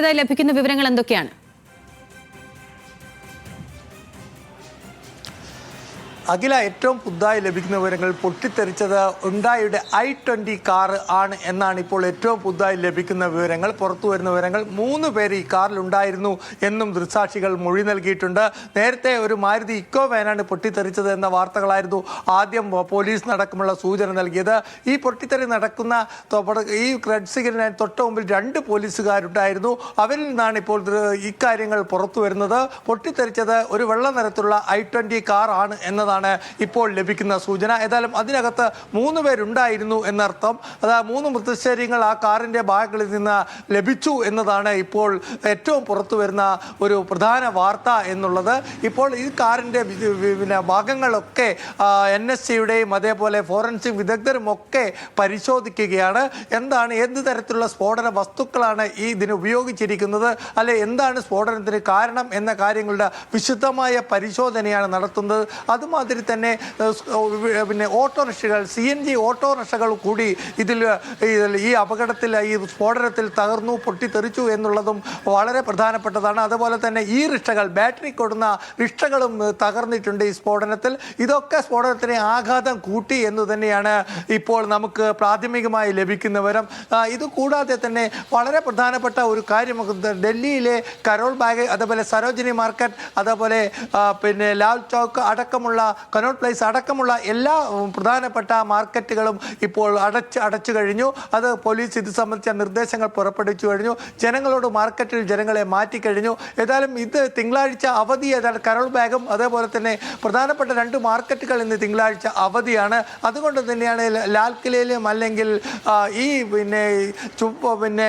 ലഭിക്കുന്ന വിവരങ്ങൾ എന്തൊക്കെയാണ്? അഖില ഏറ്റവും പുതുതായി ലഭിക്കുന്ന വിവരങ്ങൾ പൊട്ടിത്തെറിച്ചത് ഉണ്ടായുടെ ഐ ട്വന്റി കാർ ആണ് എന്നാണ് ഇപ്പോൾ ഏറ്റവും പുതുതായി ലഭിക്കുന്ന വിവരങ്ങൾ. പുറത്തു വരുന്ന വിവരങ്ങൾ മൂന്ന് പേര് ഈ കാറിൽ ഉണ്ടായിരുന്നു എന്നും ദൃക്സാക്ഷികൾ മൊഴി നൽകിയിട്ടുണ്ട്. നേരത്തെ ഒരു മാരുതി ഇക്കോ വാനാണ് പൊട്ടിത്തെറിച്ചത് എന്ന വാർത്തകളായിരുന്നു ആദ്യം പോലീസ് നടക്കുമുള്ള സൂചന നൽകിയത്. ഈ പൊട്ടിത്തെറി നടക്കുന്ന ഈ റെഡ് സിഗ്നലിന് തൊട്ട് മുമ്പിൽ രണ്ട് പോലീസുകാരുണ്ടായിരുന്നു. അവരിൽ നിന്നാണ് ഇപ്പോൾ ഇക്കാര്യങ്ങൾ പുറത്തു വരുന്നത്. പൊട്ടിത്തെറിച്ചത് ഒരു വെള്ള നിറത്തിലുള്ള ഐ ട്വന്റി കാർ ആണ് എന്നതാണ് ഇപ്പോൾ ലഭിക്കുന്ന സൂചന. ഏതായാലും അതിനകത്ത് മൂന്ന് പേരുണ്ടായിരുന്നു എന്നർത്ഥം. അതായത് മൂന്ന് മൃതശരീരങ്ങൾ ആ കാറിന്റെ ഭാഗങ്ങളിൽ നിന്ന് ലഭിച്ചു എന്നതാണ് ഇപ്പോൾ ഏറ്റവും പുറത്തു വരുന്ന ഒരു പ്രധാന വാർത്ത എന്നുള്ളത്. ഇപ്പോൾ ഈ കാറിന്റെ പിന്നെ ഭാഗങ്ങളൊക്കെ എൻ എസ് സിയുടെയും അതേപോലെ ഫോറൻസിക് വിദഗ്ധരും ഒക്കെ പരിശോധിക്കുകയാണ്. എന്താണ് എന്ത് തരത്തിലുള്ള സ്ഫോടന വസ്തുക്കളാണ് ഈ ഇതിന് ഉപയോഗിച്ചിരിക്കുന്നത്? അല്ലെ എന്താണ് സ്ഫോടനത്തിന് കാരണം എന്ന കാര്യങ്ങളുടെ വിശുദ്ധമായ പരിശോധനയാണ് നടത്തുന്നത്. അതുമാതിരി തന്നെ ഓ, വി- പിന്നെ ഓട്ടോറിക്ഷകൾ സി എൻ ജി ഓട്ടോറിക്ഷകൾ കൂടി ഇതിൽ ഈ അപകടത്തിൽ ഈ സ്ഫോടനത്തിൽ തകർന്നു പൊട്ടിത്തെറിച്ചു എന്നുള്ളതും വളരെ പ്രധാനപ്പെട്ടതാണ്. അതുപോലെ തന്നെ ഈ റിക്ഷകൾ ബാറ്ററി കൊടുന്ന റിക്ഷകളും തകർന്നിട്ടുണ്ട് ഈ സ്ഫോടനത്തിൽ. ഇതൊക്കെ സ്ഫോടനത്തിന് ആഘാതം കൂട്ടി എന്ന് തന്നെയാണ് ഇപ്പോൾ നമുക്ക് പ്രാഥമികമായി ലഭിക്കുന്ന വിവരം. ഇത് കൂടാതെ തന്നെ വളരെ പ്രധാനപ്പെട്ട ഒരു കാര്യം ഡൽഹിയിലെ കരോൾ ബാഗ് അതുപോലെ സരോജിനി മാർക്കറ്റ് അതേപോലെ പിന്നെ ലാൽ ചൗക്ക് അടക്കമുള്ള കനോട്ട് പ്ലേസ് അടക്കമുള്ള എല്ലാ പ്രധാനപ്പെട്ട മാർക്കറ്റുകളും ഇപ്പോൾ അടച്ച് അടച്ചു കഴിഞ്ഞു. അത് പോലീസ് ഇത് സംബന്ധിച്ച നിർദ്ദേശങ്ങൾ പുറപ്പെടുവിച്ചു കഴിഞ്ഞു. ജനങ്ങളോട് മാർക്കറ്റിൽ ജനങ്ങളെ മാറ്റിക്കഴിഞ്ഞു ഏതായാലും ഇത് തിങ്കളാഴ്ച അവധി ഏതാണ്ട് കരോൾ ബാഗും അതേപോലെ തന്നെ പ്രധാനപ്പെട്ട രണ്ട് മാർക്കറ്റുകൾ ഇന്ന് തിങ്കളാഴ്ച അവധിയാണ്. അതുകൊണ്ട് തന്നെയാണ് ലാൽ കിലയിലും അല്ലെങ്കിൽ ഈ പിന്നെ ചുവപ്പ് പിന്നെ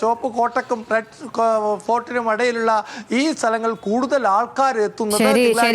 ചുവപ്പ് കോട്ടക്കും റെഡ് ഫോർട്ടിനും ഇടയിലുള്ള ഈ സ്ഥലങ്ങൾ കൂടുതൽ ആൾക്കാർ എത്തുന്നത് തിങ്കളാഴ്ച